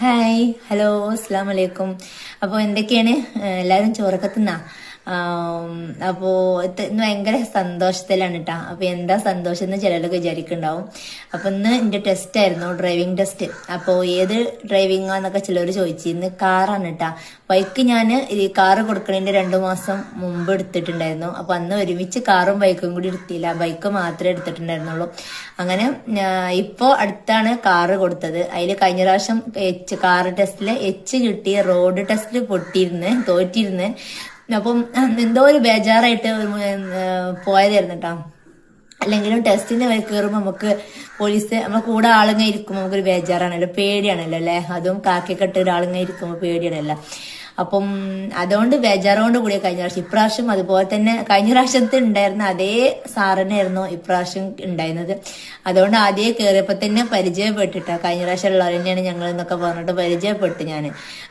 Hi hello അസ്സാം വലൈക്കും അപ്പോൾ എന്തൊക്കെയാണ് എല്ലാവരും ചോറൊക്കെ അപ്പോ ഇന്ന് ഭയങ്കര സന്തോഷത്തിലാണ് കേട്ടാ അപ്പൊ എന്താ സന്തോഷം എന്ന് ചിലരൊക്കെ വിചാരിക്കുന്നുണ്ടാവും. അപ്പൊ ഇന്ന് എന്റെ ടെസ്റ്റ് ആയിരുന്നു ഡ്രൈവിംഗ് ടെസ്റ്റ് അപ്പോ ഏത് ഡ്രൈവിംഗ് എന്നൊക്കെ ചിലർ ചോദിച്ചു. ഇന്ന് കാറാണ് കേട്ടാ ബൈക്ക് ഞാൻ ഈ കാറ് കൊടുക്കണേന്റെ രണ്ടു മാസം മുമ്പ് എടുത്തിട്ടുണ്ടായിരുന്നു. അപ്പൊ അന്ന് ഒരുമിച്ച് കാറും ബൈക്കും കൂടി എടുത്തില്ല. ബൈക്ക് മാത്രമേ എടുത്തിട്ടുണ്ടായിരുന്നുള്ളൂ. അങ്ങനെ ഇപ്പോ അടുത്താണ് കാറ് കൊടുത്തത്. അതിൽ കഴിഞ്ഞ പ്രാവശ്യം എച്ച് കാറ് ടെസ്റ്റിൽ എച്ച് കിട്ടി റോഡ് ടെസ്റ്റിൽ പൊട്ടിയിരുന്ന് തോറ്റിരുന്ന്. അപ്പം എന്തോ ഒരു ബേജാറായിട്ട് പോയതായിരുന്നു കേട്ടോ അല്ലെങ്കിലും ടെസ്റ്റിന് കയറുമ്പോൾ നമുക്ക് പോലീസ് നമ്മളെ കൂടെ ആളുങ്ങ ഇരിക്കുമ്പോൾ നമുക്കൊരു ബേജാറാണല്ലോ പേടിയാണല്ലോ അല്ലേ അതും കാക്കിക്കെട്ട് ഒരാളുങ്ങ ഇരിക്കുമ്പോൾ പേടിയാണല്ലോ. അപ്പം അതുകൊണ്ട് ബേജാറോണ്ട് കൂടിയ കഴിഞ്ഞ പ്രാവശ്യം ഇപ്രാവശ്യം അതുപോലെ തന്നെ കഴിഞ്ഞ പ്രാവശ്യത്തെ ഉണ്ടായിരുന്ന അതേ സാറിനായിരുന്നു ഇപ്രാവശ്യം ഉണ്ടായിരുന്നത്. അതുകൊണ്ട് ആദ്യം കയറിയപ്പോൾ തന്നെ പരിചയപ്പെട്ടിട്ടാ. കഴിഞ്ഞ പ്രാവശ്യം ഉള്ളവർ തന്നെയാണ് ഞങ്ങൾ എന്നൊക്കെ പറഞ്ഞിട്ട് പരിചയപ്പെട്ടു ഞാൻ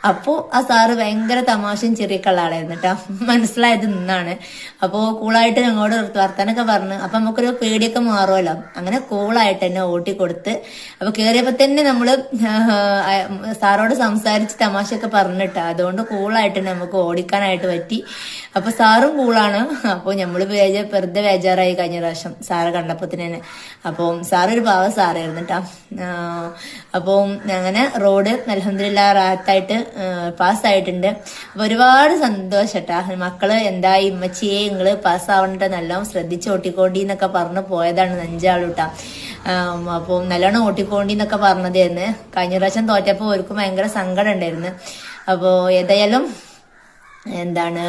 അപ്പോൾ ആ സാറ് ഭയങ്കര തമാശയും ചെറിയ ആളായിരുന്നു കേട്ടോ. മനസ്സിലായത് നിന്നാണ്. അപ്പോൾ കൂളായിട്ട് ഞങ്ങളോട് വർത്താനൊക്കെ പറഞ്ഞു. അപ്പൊ നമുക്കൊരു പേടിയൊക്കെ മാറുമല്ലോ. അങ്ങനെ കൂളായിട്ട് തന്നെ ഓട്ടി കൊടുത്ത് അപ്പൊ കയറിയപ്പോ തന്നെ നമ്മൾ സാറോട് സംസാരിച്ച് തമാശയൊക്കെ പറഞ്ഞിട്ടാ. അതുകൊണ്ട് കൂളായിട്ട് നമുക്ക് ഓടിക്കാനായിട്ട് പറ്റി. അപ്പൊ സാറും കൂളാണ്. അപ്പോൾ നമ്മൾ വേജ വെറുതെ വേജാറായി കഴിഞ്ഞ പ്രാവശ്യം സാറ് കണ്ടപ്പോ തന്നെ. അപ്പം സാറൊരു പാവ സാറായിരുന്നു കേട്ടോ അപ്പം അങ്ങനെ റോഡ് അലഹമില്ല റാത്തായിട്ട് പാസ്സായിട്ടുണ്ട്. അപ്പൊ ഒരുപാട് സന്തോഷം കേട്ടാ മക്കൾ എന്തായി? ഇമ്മച്ചിയെ നിങ്ങൾ പാസ്സാവണ്ടെ? നല്ലോണം ശ്രദ്ധിച്ച് ഓട്ടിക്കോണ്ടി എന്നൊക്കെ പറഞ്ഞു പോയതാണ് അഞ്ചാളൂട്ടാ അപ്പം നല്ലോണം ഓട്ടിക്കോണ്ടി എന്നൊക്കെ പറഞ്ഞതായിരുന്നു. കഴിഞ്ഞ പ്രാവശ്യം തോറ്റപ്പോ അവർക്കും ഭയങ്കര സങ്കടം ഉണ്ടായിരുന്നു. അപ്പോ ഏതായാലും എന്താണ്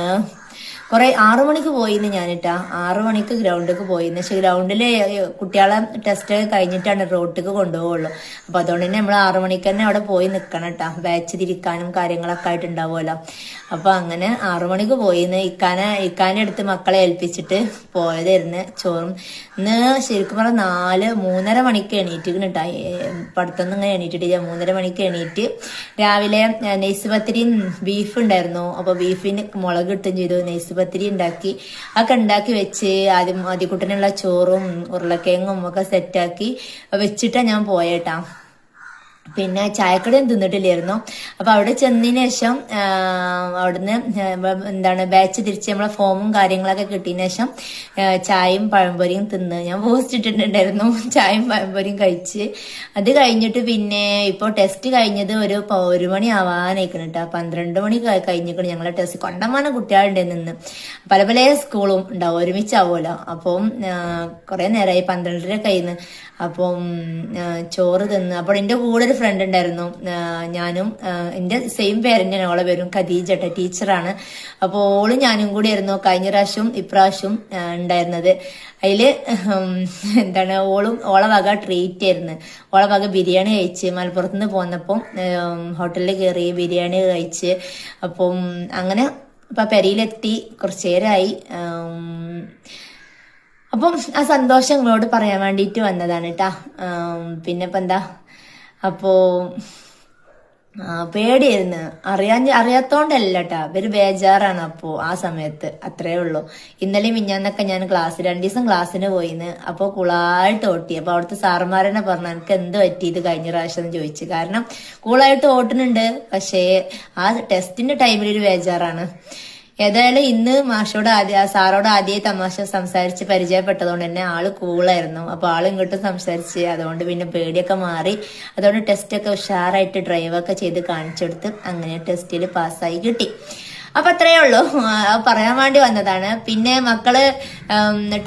കുറെ ആറു മണിക്ക് പോയിന്ന് ഞാനിട്ടാ. ആറു മണിക്ക് ഗ്രൗണ്ടിലേക്ക് പോയിന്ന്. പക്ഷെ ഗ്രൗണ്ടിൽ കുട്ടികളെ ടെസ്റ്റ് കഴിഞ്ഞിട്ടാണ് റോട്ടിക്ക് കൊണ്ടുപോകുള്ളൂ അപ്പൊ അതുകൊണ്ട് തന്നെ നമ്മൾ ആറു മണിക്ക് തന്നെ അവിടെ പോയി നിക്കണം കേട്ടാ ബാച്ച് തിരിക്കാനും കാര്യങ്ങളൊക്കെ ആയിട്ടുണ്ടാവുമല്ലോ അപ്പൊ അങ്ങനെ ആറു മണിക്ക് പോയിന്ന്. ഇക്കാനെ ഇക്കാനെ എടുത്ത് മക്കളെ ഏൽപ്പിച്ചിട്ട് പോയതായിരുന്നു ചോറും. ഇന്ന് ശരിക്കും പറഞ്ഞാൽ നാല് മൂന്നര മണിക്ക് എണീറ്റിരിക്കണം കേട്ടാ പഠിത്തം ഇങ്ങനെ എണീറ്റിട്ടില്ല. മൂന്നര മണിക്ക് എണീറ്റ് രാവിലെ നെയ്സ് പത്തിരിയും ബീഫ് ഉണ്ടായിരുന്നു. അപ്പൊ ബീഫിന് മുളക് കിട്ടും ചെയ്തു. നെയ്സ് പത്തിരി ഉണ്ടാക്കി. ഒക്കെ ഉണ്ടാക്കി വെച്ച് ആദ്യം ആദ്യക്കുട്ടനുള്ള ചോറും ഉരുളക്കിഴങ്ങും ഒക്കെ സെറ്റാക്കി വെച്ചിട്ടാ ഞാൻ പോയേട്ടാ. പിന്നെ ചായക്കടയും തിന്നിട്ടില്ലായിരുന്നു. അപ്പൊ അവിടെ ചെന്നതിന് ശേഷം അവിടുന്ന് എന്താണ് ബാച്ച് തിരിച്ച് നമ്മളെ ഫോമും കാര്യങ്ങളൊക്കെ കിട്ടിയതിന് ശേഷം ചായയും പഴംപൊരിയും തിന്ന് ഞാൻ പോസ്റ്റ് ഇട്ടിട്ടുണ്ടായിരുന്നു. ചായയും പഴംപൊരിയും കഴിച്ച്. അത് കഴിഞ്ഞിട്ട് പിന്നെ ഇപ്പൊ ടെസ്റ്റ് കഴിഞ്ഞത് ഒരു ഒരു മണി ആവാനായിക്കണം കേട്ടോ പന്ത്രണ്ട് മണി കഴിഞ്ഞിക്കണം ഞങ്ങളെ ടെസ്റ്റ് കൊണ്ടമാനം കുട്ടികളുണ്ടായിരുന്നു നിന്ന്. പല പല സ്കൂളും ഉണ്ടാവും. ഒരുമിച്ചാവുമല്ലോ. അപ്പം കുറെ നേരമായി പന്ത്രണ്ടര കഴിയുന്നു അപ്പം ചോറ് തിന്ന്. അപ്പോൾ എന്റെ കൂടെ ഒരു ഫ്രണ്ട് ഉണ്ടായിരുന്നു ഞാനും എന്റെ സെയിം പേരന്റാണ് അവളെ പേരും ഖദീജട്ട ടീച്ചറാണ്. അപ്പോൾ ഓളും ഞാനും കൂടി ആയിരുന്നു കഴിഞ്ഞ പ്രാവശ്യം ഇപ്രാവശ്യം ഉണ്ടായിരുന്നത്. അതിൽ എന്താണ് ഓളും ഓളെ വക ട്രീറ്റ് ആയിരുന്നു. ഓളെ വക ബിരിയാണി കഴിച്ച് മലപ്പുറത്ത് നിന്ന് പോന്നപ്പം ഹോട്ടലിൽ കയറി ബിരിയാണി കഴിച്ച് അപ്പം അങ്ങനെ ഇപ്പൊ പെരയിലെത്തി കുറച്ചേരായി അപ്പം ആ സന്തോഷം നിങ്ങളോട് പറയാൻ വേണ്ടിയിട്ട് വന്നതാണ് കേട്ടാ പിന്നെ ഇപ്പൊ എന്താ അപ്പോ പേടിയായിരുന്നു. അറിയാൻ അറിയാത്തോണ്ടല്ല കേട്ടാ ഇവർ ബേജാറാണ് അപ്പോ ആ സമയത്ത്. അത്രേ ഉള്ളൂ. ഇന്നലെ മിഞ്ഞാന്നൊക്കെ ഞാൻ ക്ലാസ് രണ്ടു ദിവസം ക്ലാസ്സിന് പോയിന്ന്. അപ്പൊ കൂളായിട്ട് ഓട്ടി. അപ്പൊ അവിടുത്തെ സാറുമാരെന്നെ പറഞ്ഞു എനിക്ക് എന്ത് പറ്റി? ഇത് കഴിഞ്ഞ പ്രാവശ്യം എന്ന് ചോദിച്ചു. കാരണം കൂളായിട്ട് ഓട്ടുന്നുണ്ട്. പക്ഷേ ആ ടെസ്റ്റിന്റെ ടൈമിൽ ഒരു ബേജാറാണ്. ഏതായാലും ഇന്ന് മാഷോട് ആദ്യ സാറോട് ആദ്യ തമാശ സംസാരിച്ച് പരിചയപ്പെട്ടതുകൊണ്ട് തന്നെ ആൾ കൂളായിരുന്നു. അപ്പൊ ആൾ ഇങ്ങോട്ടും സംസാരിച്ച് അതുകൊണ്ട് പിന്നെ പേടിയൊക്കെ മാറി. അതുകൊണ്ട് ടെസ്റ്റ് ഒക്കെ ഉഷാറായിട്ട് ഡ്രൈവൊക്കെ ചെയ്ത് കാണിച്ചെടുത്ത് അങ്ങനെ ടെസ്റ്റിൽ പാസ്സായി കിട്ടി. അപ്പൊ അത്രയേ ഉള്ളൂ. പറയാൻ വേണ്ടി വന്നതാണ്. പിന്നെ മക്കൾ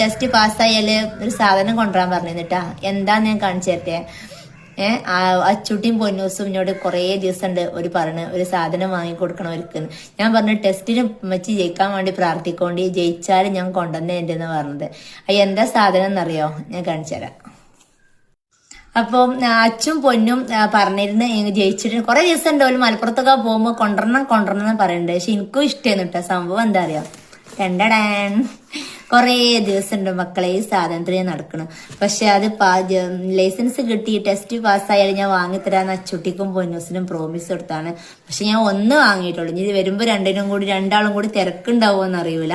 ടെസ്റ്റ് പാസ്സായാൽ ഒരു സാധനം കൊണ്ടുവരാൻ പറഞ്ഞിട്ടാ എന്താന്ന് ഞാൻ കാണിച്ചു തരട്ടെ? ഏഹ് അച്ചുട്ടിയും പൊന്നൂസും എന്നോട് കുറേ ദിവസം ഉണ്ട് ഒരു പറഞ്ഞ് ഒരു സാധനം വാങ്ങിക്കൊടുക്കണം അവർക്ക് ഞാൻ പറഞ്ഞു ടെസ്റ്റിന് വെച്ച് ജയിക്കാൻ വേണ്ടി പ്രാർത്ഥിക്കോണ്ടി ജയിച്ചാൽ ഞാൻ കൊണ്ടുവന്നേണ്ടെന്ന് പറഞ്ഞത്. അത് എന്താ സാധനം എന്നറിയോ? ഞാൻ കാണിച്ചു തരാം. അപ്പം അച്ചും പൊന്നും പറഞ്ഞിരുന്ന് ജയിച്ചിട്ട് കുറെ ദിവസം ഉണ്ട് ഒരു മലപ്പുറത്തൊക്കെ പോകുമ്പോൾ കൊണ്ടുവരണം കൊണ്ടുവരണം എന്ന് പറയുന്നുണ്ട് പക്ഷെ എനിക്കും ഇഷ്ടമായിരുന്നു കേട്ടോ സംഭവം എന്താ അറിയാം? കുറേ ദിവസം ഉണ്ട് മക്കളെ ഈ സ്വാതന്ത്ര്യം നടക്കണം. പക്ഷെ അത് ലൈസൻസ് കിട്ടി ടെസ്റ്റ് പാസ്സായാലും ഞാൻ വാങ്ങിത്തരാന്ന് അച്ചുട്ടിക്കും പൊന്നൂസിനും പ്രോമിസ് കൊടുത്താണ്. പക്ഷെ ഞാൻ ഒന്ന് വാങ്ങിയിട്ടുള്ളൂ. ഇനി ഇത് വരുമ്പോ രണ്ടിനും കൂടി രണ്ടാളും കൂടി തിരക്കുണ്ടാവുമെന്ന് അറിയൂല.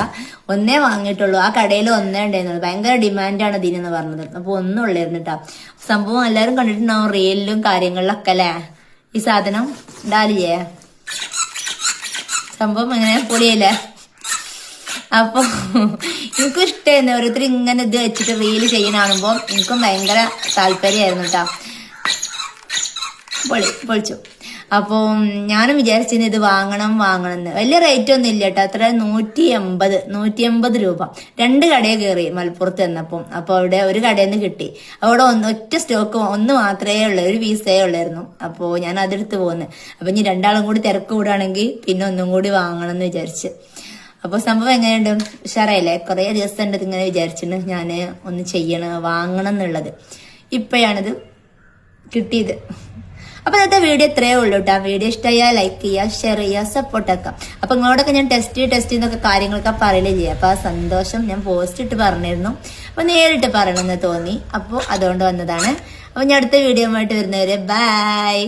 ഒന്നേ വാങ്ങിയിട്ടുള്ളൂ. ആ കടയിൽ ഒന്നേ ഉണ്ടായിരുന്നുള്ളൂ. ഭയങ്കര ഡിമാൻഡാണ് ഇതിനെന്ന് പറഞ്ഞത്. അപ്പൊ ഒന്നും ഉള്ളായിരുന്നു കേട്ടോ സംഭവം എല്ലാവരും കണ്ടിട്ടുണ്ടാവും റീലിലും കാര്യങ്ങളിലൊക്കെ അല്ലേ? ഈ സാധനം ഡാലിയേ സംഭവം എങ്ങനെ പൊളിയല്ലേ? അപ്പൊ എനിക്ക് ഇഷ്ടമായിരുന്നു ഓരോരുത്തർ ഇങ്ങനെ ഇത് വെച്ചിട്ട് റീൽ ചെയ്യണ കാണുമ്പോൾ എനിക്കും ഭയങ്കര താല്പര്യമായിരുന്നു കേട്ടോ പൊളി പൊളിച്ചു. അപ്പോൾ ഞാനും വിചാരിച്ചിരുന്നു ഇത് വാങ്ങണം വാങ്ങണം എന്ന് വലിയ റേറ്റ് ഒന്നും ഇല്ല കേട്ടോ അത്ര നൂറ്റി എൺപത് നൂറ്റി എൺപത് രൂപ. രണ്ട് കടയിൽ കയറി മലപ്പുറത്ത് ചെന്നപ്പം. അപ്പോൾ അവിടെ ഒരു കടയിൽ നിന്ന് കിട്ടി അവിടെ ഒന്ന് ഒറ്റ സ്റ്റോക്ക് ഒന്ന് മാത്രമേ ഉള്ളൂ ഒരു പീസേ ഉള്ളായിരുന്നു. അപ്പോൾ ഞാൻ അതെടുത്ത് പോകുന്നത് അപ്പം ഇനി രണ്ടാളും കൂടി തിരക്ക് കൂടുകയാണെങ്കിൽ പിന്നെ ഒന്നും കൂടി വാങ്ങണം എന്ന് വിചാരിച്ച്. അപ്പോൾ സംഭവം എങ്ങനെയുണ്ട്? ഉഷാറായില്ലേ? കുറേ ദിവസം ഉണ്ട് ഇങ്ങനെ വിചാരിച്ചിട്ട് ഞാൻ ഒന്ന് ചെയ്യണം വാങ്ങണം എന്നുള്ളത്. ഇപ്പോഴാണിത് കിട്ടിയത്. അപ്പൊ ഇന്നത്തെ വീഡിയോ ഇത്രയേ ഉള്ളൂ കേട്ടോ. വീഡിയോ ഇഷ്ടമായാൽ ലൈക്ക് ചെയ്യുക ഷെയർ ചെയ്യുക സപ്പോർട്ട് ആക്കാം അപ്പൊ നിങ്ങളോടൊക്കെ ഞാൻ ടെസ്റ്റ് ടെസ്റ്റ് എന്നൊക്കെ കാര്യങ്ങളൊക്കെ പറയലേ ചെയ്യാം. അപ്പൊ ആ സന്തോഷം ഞാൻ പോസ്റ്റ് ഇട്ട് പറഞ്ഞിരുന്നു. അപ്പൊ നേരിട്ട് പറയണമെന്ന് തോന്നി. അപ്പോൾ അതുകൊണ്ട് വന്നതാണ്. അപ്പൊ ഞാൻ അടുത്ത വീഡിയോ ആയിട്ട് വരുന്നവരെ ബൈ